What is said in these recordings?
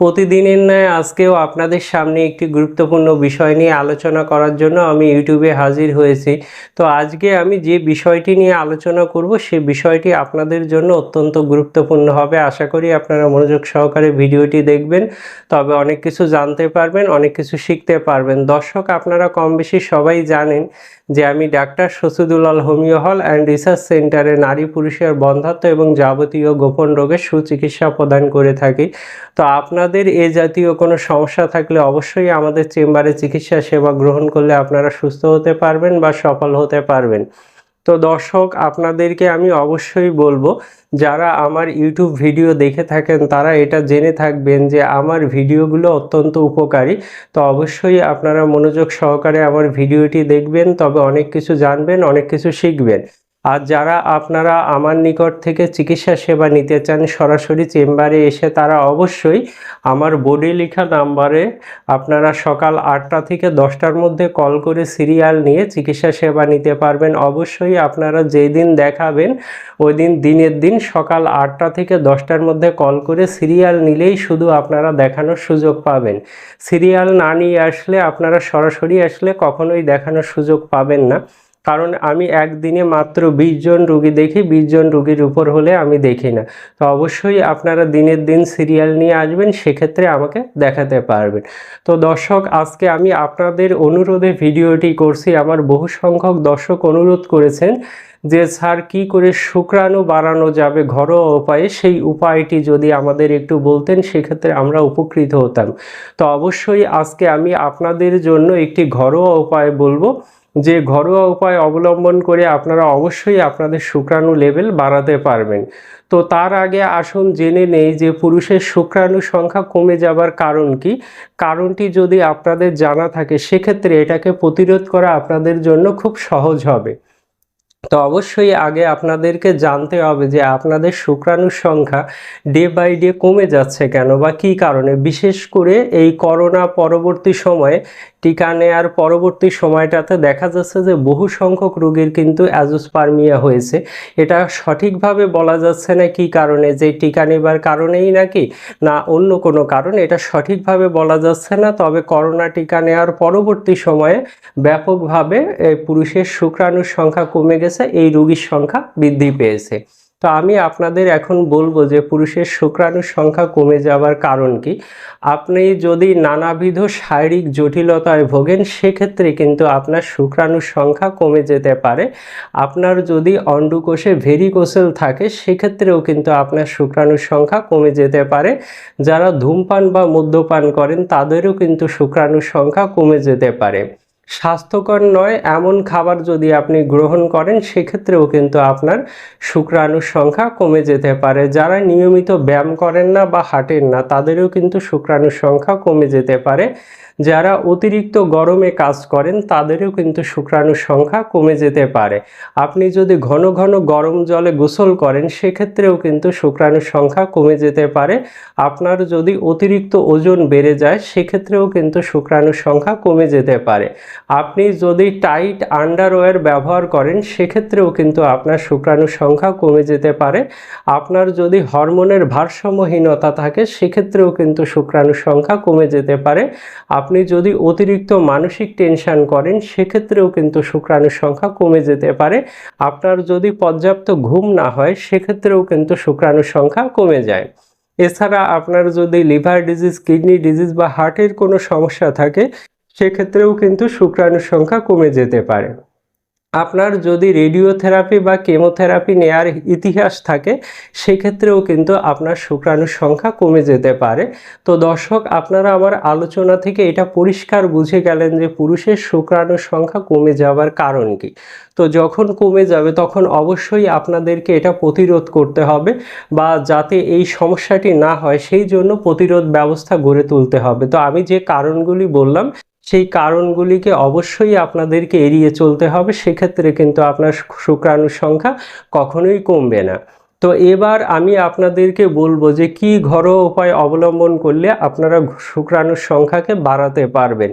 প্রতিদিনের ন্যায় আজকেও আপনাদের সামনে একটি গুরুত্বপূর্ণ বিষয় নিয়ে আলোচনা করার জন্য আমি ইউটিউবে হাজির হয়েছি। তো আজকে আমি যে বিষয়টি নিয়ে আলোচনা করব, সে বিষয়টি আপনাদের জন্য অত্যন্ত গুরুত্বপূর্ণ হবে। আশা করি আপনারা মনোযোগ সহকারে ভিডিওটি দেখবেন, তবে অনেক কিছু জানতে পারবেন, অনেক কিছু শিখতে পারবেন। দর্শক, আপনারা কম বেশি সবাই জানেন যে আমি ডাক্তার শসিদুলাল হোমিও হল অ্যান্ড রিসার্চ সেন্টারে নারী পুরুষের বন্ধাত্ম এবং যাবতীয় গোপন রোগের সুচিকিৎসা প্রদান করে থাকি। তো আপনাদের এ জাতীয় কোনো সমস্যা থাকলে অবশ্যই আমাদের চেম্বারে চিকিৎসা সেবা গ্রহণ করলে আপনারা সুস্থ হতে পারবেন বা সফল হতে পারবেন। তো দর্শক, আপনাদেরকে আমি অবশ্যই বলব, যারা আমার ইউটিউব ভিডিও দেখে থাকেন, তারা এটা জেনে থাকবেন যে আমার ভিডিওগুলো অত্যন্ত উপকারী। তো অবশ্যই আপনারা মনোযোগ সহকারে আমার ভিডিওটি দেখবেন, তবে অনেক কিছু জানবেন, অনেক কিছু শিখবেন। আর যারা আপনারা আমার নিকট থেকে চিকিৎসা সেবা নিতে চান, সরাসরি চেম্বারে এসে তারা অবশ্যই আমার বোর্ডে লেখা নাম্বারে আপনারা সকাল আটটা থেকে দশটার মধ্যে কল করে সিরিয়াল নিয়ে চিকিৎসা সেবা নিতে পারবেন। অবশ্যই আপনারা যেই দিন দেখাবেন ওই দিন দিনের দিন সকাল আটটা থেকে দশটার মধ্যে কল করে সিরিয়াল নিলেই শুধু আপনারা দেখানোর সুযোগ পাবেন। সিরিয়াল না নিয়ে আসলে আপনারা সরাসরি আসলে কখনোই দেখানোর সুযোগ পাবেন না। কারণ আমি একদিনে মাত্র বিশ জন রুগী দেখি, বিশ জন রুগীর উপর হলে আমি দেখি না। তো অবশ্যই আপনারা দিনের দিন সিরিয়াল নিয়ে আসবেন, সেক্ষেত্রে আমাকে দেখাতে পারবেন। তো দর্শক, আজকে আমি আপনাদের অনুরোধে ভিডিওটি করছি। আমার বহু সংখ্যক দর্শক অনুরোধ করেছেন যে, স্যার, কি করে শুক্রাণু বাড়ানো যাবে ঘরোয়া উপায়ে? সেই উপায়টি যদি আমাদের একটু বলতেন, সেক্ষেত্রে আমরা উপকৃত হতাম। তো অবশ্যই আজকে আমি আপনাদের জন্য একটি ঘরোয়া উপায় বলব। যে ঘরোয়া উপায় অবলম্বন করে আপনারা অবশ্যই আপনাদের শুক্রাণু লেভেল বাড়াতে পারবেন। তো তার আগে আসুন জেনে নেই যে পুরুষের শুক্রাণু সংখ্যা কমে যাবার কারণ কি। কারণটি যদি আপনাদের জানা থাকে, সেক্ষেত্রে এটাকে প্রতিরোধ করা আপনাদের জন্য খুব সহজ হবে। তো অবশ্যই আগে আপনাদেরকে জানতে হবে যে আপনাদের শুক্রাণুর সংখ্যা ডে বাই ডে কমে যাচ্ছে কেন বা কী কারণে? বিশেষ করে এই করোনা পরবর্তী সময়ে, টিকা নেয়ার পরবর্তী সময়টাতে দেখা যাচ্ছে যে বহু সংখ্যক রোগীর কিন্তু অ্যাজোস্পার্মিয়া হয়েছে। এটা সঠিকভাবে বলা যাচ্ছে না কি কারণে, যে টিকা নেবার কারণেই নাকি, না অন্য কোনো কারণ, এটা সঠিকভাবে বলা যাচ্ছে না। তবে করোনা টিকা নেওয়ার পরবর্তী সময়ে ব্যাপকভাবে পুরুষের শুক্রাণুর সংখ্যা কমে গেছে। এই রোগীর সংখ্যা বৃদ্ধি পেয়েছে। তো আমি আপনাদের এখন বলব যে পুরুষের শুক্রাণুর সংখ্যা কমে যাওয়ার কারণ কি? আপনি যদি নানাবিধ শারীরিক জটিলতায় ভোগেন, সেক্ষেত্রে কিন্তু আপনার শুক্রাণুর সংখ্যা কমে যেতে পারে। আপনার যদি অন্ডুকোষে ভেরিকোসেল থাকে, সেক্ষেত্রেও কিন্তু আপনার শুক্রাণুর সংখ্যা কমে যেতে পারে। যারা ধূমপান বা মদ্যপান করেন, তাদেরও কিন্তু শুক্রাণুর সংখ্যা কমে যেতে পারে। স্বাস্থ্যকর নয়, এমন খাবার যদি আপনি গ্রহণ করেন, সেক্ষেত্রেও কিন্তু আপনার শুক্রাণুর সংখ্যা কমে যেতে পারে। যারা নিয়মিত ব্যায়াম করেন না বা হাঁটেন না, তাদেরও কিন্তু শুক্রাণুর সংখ্যা কমে যেতে পারে। যারা অতিরিক্ত গরমে কাজ করেন, তাদেরও কিন্তু শুক্রাণুর সংখ্যা কমে যেতে পারে। আপনি যদি ঘন ঘন গরম জলে গোসল করেন, সেক্ষেত্রেও কিন্তু শুক্রাণুর সংখ্যা কমে যেতে পারে। আপনার যদি অতিরিক্ত ওজন বেড়ে যায়, সেক্ষেত্রেও কিন্তু শুক্রাণুর সংখ্যা কমে যেতে পারে। আপনি যদি টাইট আন্ডারওয়্যার ব্যবহার করেন, সেক্ষেত্রেও কিন্তু আপনার শুক্রাণুর সংখ্যা কমে যেতে পারে। আপনার যদি হরমোনের ভারসাম্যহীনতা থাকে, সেক্ষেত্রেও কিন্তু শুক্রাণুর সংখ্যা কমে যেতে পারে। আপনি যদি অতিরিক্ত মানসিক টেনশন করেন, সেক্ষেত্রেও কিন্তু শুক্রাণুর সংখ্যা কমে যেতে পারে। আপনার যদি পর্যাপ্ত ঘুম না হয়, সেক্ষেত্রেও কিন্তু শুক্রাণুর সংখ্যা কমে যায়। এছাড়া আপনার যদি লিভার ডিজিজ, কিডনি ডিজিজ বা হার্টের কোনো সমস্যা থাকে সেক্ষেত্রেও কিন্তু শুক্রাণুর সংখ্যা কমে যেতে পারে। আপনার যদি রেডিওথেরাপি বা কেমোথেরাপি নেয়ার ইতিহাস থাকে, সেক্ষেত্রেও কিন্তু আপনার শুক্রাণুর সংখ্যা কমে যেতে পারে। তো দর্শক, আপনারা আমার আলোচনা থেকে এটা পরিষ্কার বুঝে গেলেন যে পুরুষের শুক্রাণুর সংখ্যা কমে যাওয়ার কারণ কি। তো যখন কমে যাবে, তখন অবশ্যই আপনাদেরকে এটা প্রতিরোধ করতে হবে বা যাতে এই সমস্যাটি না হয়, সেই জন্য প্রতিরোধ ব্যবস্থা গড়ে তুলতে হবে। তো আমি যে কারণগুলি বললাম সেই কারণগুলিকে অবশ্যই আপনাদেরকে এড়িয়ে চলতে হবে। সেক্ষেত্রে কিন্তু আপনার শুক্রাণুর সংখ্যা কখনোই কমবে না। তো এবার আমি আপনাদেরকে বলব যে কি ঘরোয়া উপায় অবলম্বন করলে আপনারা শুক্রাণুর সংখ্যাকে বাড়াতে পারবেন।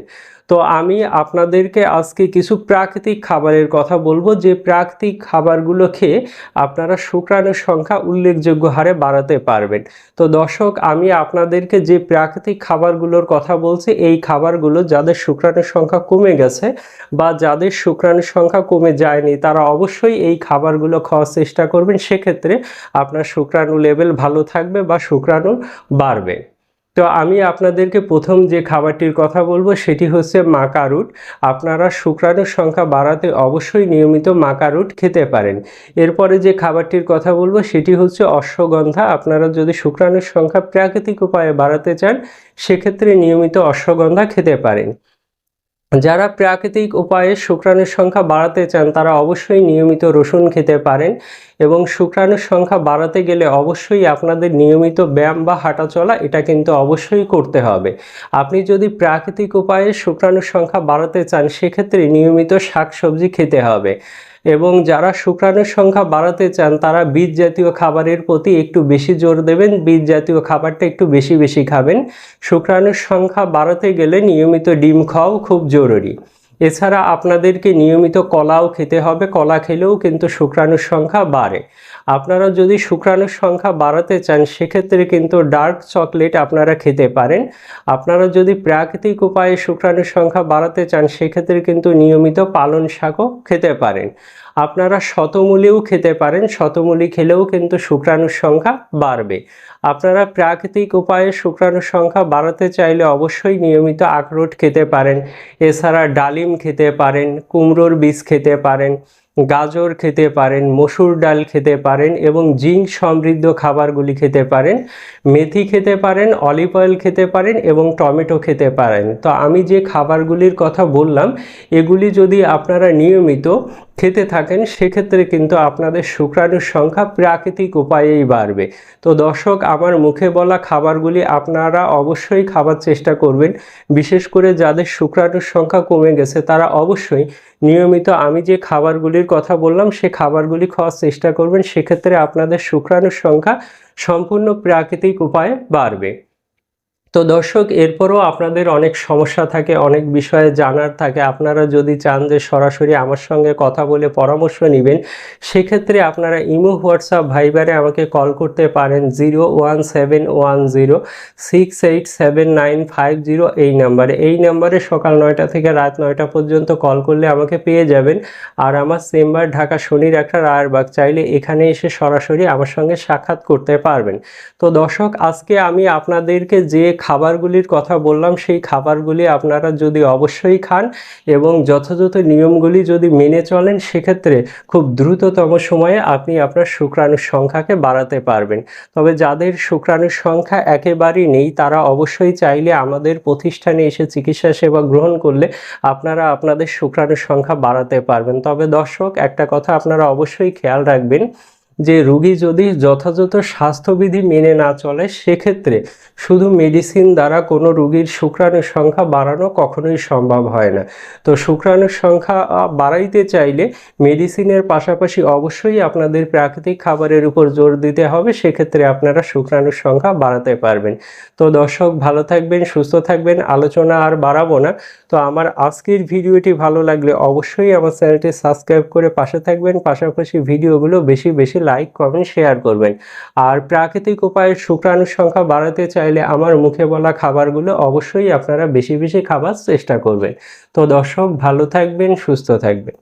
তো আমি আপনাদেরকে আজকে কিছু প্রাকৃতিক খাবারের কথা বলব। যে প্রাকৃতিক খাবারগুলো খেয়ে আপনারা শুক্রাণুর সংখ্যা উল্লেখযোগ্য হারে বাড়াতে পারবেন। তো দর্শক, আমি আপনাদেরকে যে প্রাকৃতিক খাবারগুলোর কথা বলছি, এই খাবারগুলো যাদের শুক্রাণুর সংখ্যা কমে গেছে বা যাদের শুক্রাণুর সংখ্যা কমে যায়নি, তারা অবশ্যই এই খাবারগুলো খাওয়ার চেষ্টা করবেন। সেক্ষেত্রে আপনার শুক্রাণু লেভেল ভালো থাকবে বা শুক্রাণু বাড়বে। তো আমি আপনাদেরকে প্রথম যে খাবারটির কথা বলব সেটি হচ্ছে মাকা রুট। আপনারা শুক্রাণুর সংখ্যা বাড়াতে অবশ্যই নিয়মিত মাকারুট খেতে পারেন। এরপরে যে খাবারটির কথা বলব সেটি হচ্ছে অশ্বগন্ধা। আপনারা যদি শুক্রাণুর সংখ্যা প্রাকৃতিক উপায়ে বাড়াতে চান, সেক্ষেত্রে নিয়মিত অশ্বগন্ধা খেতে পারেন। যারা প্রাকৃতিক উপায়ে শুক্রাণুর সংখ্যা বাড়াতে চান, তারা অবশ্যই নিয়মিত রসুন খেতে পারেন এবং শুক্রাণুর সংখ্যা বাড়াতে গেলে অবশ্যই আপনাদের নিয়মিত ব্যায়াম বা হাঁটা চলা, এটা কিন্তু অবশ্যই করতে হবে। আপনি যদি প্রাকৃতিক উপায়ে শুক্রাণুর সংখ্যা বাড়াতে চান, সেক্ষেত্রে নিয়মিত শাকসবজি খেতে হবে। এবং যারা শুক্রাণুর সংখ্যা বাড়াতে চান, তারা বীজ জাতীয় খাবারের প্রতি একটু বেশি জোর দেবেন। বীজ জাতীয় খাবারটা একটু বেশি বেশি খাবেন। শুক্রাণুর সংখ্যা বাড়াতে গেলে নিয়মিত ডিম খাওয়াও খুব জরুরি। এছাড়া আপনাদেরকে নিয়মিত কলাও খেতে হবে। কলা খেলেও কিন্তু শুক্রাণুর সংখ্যা বাড়ে। আপনারা যদি শুক্রাণুর সংখ্যা বাড়াতে চান, সেক্ষেত্রে কিন্তু ডার্ক চকলেট আপনারা খেতে পারেন। আপনারা যদি প্রাকৃতিক উপায়ে শুক্রাণুর সংখ্যা বাড়াতে চান, সেক্ষেত্রে কিন্তু নিয়মিত পালন শাকও খেতে পারেন। আপনারা শতমূলিও খেতে পারেন, শতমূলি খেলেও কিন্তু শুক্রাণুর সংখ্যা বাড়বে। আপনারা প্রাকৃতিক উপায়ে শুক্রাণুর সংখ্যা বাড়াতে চাইলে অবশ্যই নিয়মিত আখরোট খেতে পারেন। এছাড়া ডালিম খেতে পারেন, কুমড়োর বীজ খেতে পারেন। গাজর খেতে পারেন, মসুর ডাল খেতে পারেন এবং জিঙ্ক সমৃদ্ধ খাবারগুলি খেতে পারেন, মেথি খেতে পারেন, অলিভ অয়েল খেতে পারেন এবং টমেটো খেতে পারেন। তো আমি যে খাবারগুলির কথা বললাম, এগুলি যদি আপনারা নিয়মিত খেতে থাকেন, সেক্ষেত্রে কিন্তু আপনাদের শুক্রাণুর সংখ্যা প্রাকৃতিক উপায়েই বাড়বে। তো দর্শক, আমার মুখে বলা খাবারগুলি আপনারা অবশ্যই খাবার চেষ্টা করবেন। বিশেষ করে যাদের শুক্রাণুর সংখ্যা কমে গেছে, তারা অবশ্যই নিয়মিত আমি যে খাবারগুলির কথা বললাম, সে খাবারগুলি খাওয়ার চেষ্টা করবেন। সেক্ষেত্রে আপনাদের শুক্রাণুর সংখ্যা সম্পূর্ণ প্রাকৃতিক উপায়ে বাড়বে। তো দর্শক, এরপরও আপনাদের অনেক সমস্যা থাকে, অনেক বিষয়ে জানার থাকে। আপনারা যদি চান যে সরাসরি আমার সঙ্গে কথা বলে পরামর্শ নেবেন, সেক্ষেত্রে আপনারা ইমো, হোয়াটসঅ্যাপ, ভাইবারে আমাকে কল করতে পারেন zero one seven one zero, six eight seven nine five zero এই নাম্বারে। এই নাম্বারে সকাল নয়টা থেকে রাত নয়টা পর্যন্ত কল করলে আমাকে পেয়ে যাবেন। আর আমার চেম্বার ঢাকা শনির একটা রায়েরবাগ চাইলে এখানে এসে সরাসরি আমার সঙ্গে সাক্ষাৎ করতে পারবেন। তো দর্শক, আজকে আমি আপনাদেরকে যে খাবারগুলির কথা বললাম, সেই খাবারগুলি আপনারা যদি অবশ্যই খান এবং যথাযথ নিয়মগুলি যদি মেনে চলেন, সেক্ষেত্রে খুব দ্রুততম সময়ে আপনি আপনার শুক্রাণুর সংখ্যাকে বাড়াতে পারবেন। তবে যাদের শুক্রাণুর সংখ্যা একেবারেই নেই, তারা অবশ্যই চাইলে আমাদের প্রতিষ্ঠানে এসে চিকিৎসা সেবা গ্রহণ করলে আপনারা আপনাদের শুক্রাণুর সংখ্যা বাড়াতে পারবেন। তবে দর্শক, একটা কথা আপনারা অবশ্যই খেয়াল রাখবেন যে রুগী যদি যথাযথ স্বাস্থ্যবিধি মেনে না চলে, সেক্ষেত্রে শুধু মেডিসিন দ্বারা কোনো রুগীর শুক্রাণুর সংখ্যা বাড়ানো কখনোই সম্ভব হয় না। তো শুক্রাণুর সংখ্যা বাড়াইতে চাইলে মেডিসিনের পাশাপাশি অবশ্যই আপনাদের প্রাকৃতিক খাবারের উপর জোর দিতে হবে, সেক্ষেত্রে আপনারা শুক্রাণুর সংখ্যা বাড়াতে পারবেন। তো দর্শক, ভালো থাকবেন, সুস্থ থাকবেন, আলোচনা আর বাড়াবো না। তো আমার আজকের ভিডিওটি ভালো লাগলে অবশ্যই আমার চ্যানেলটি সাবস্ক্রাইব করে পাশে থাকবেন, পাশাপাশি ভিডিওগুলো বেশি বেশি লাইক কমেন্ট শেয়ার করবেন। আর প্রাকৃতিক উপায়ে শুক্রাণুর সংখ্যা বাড়াতে চাইলে আমার মুখে বলা খাবারগুলো অবশ্যই আপনারা বেশি বেশি খাবার চেষ্টা করবেন। তো দর্শক, ভালো থাকবেন, সুস্থ থাকবেন।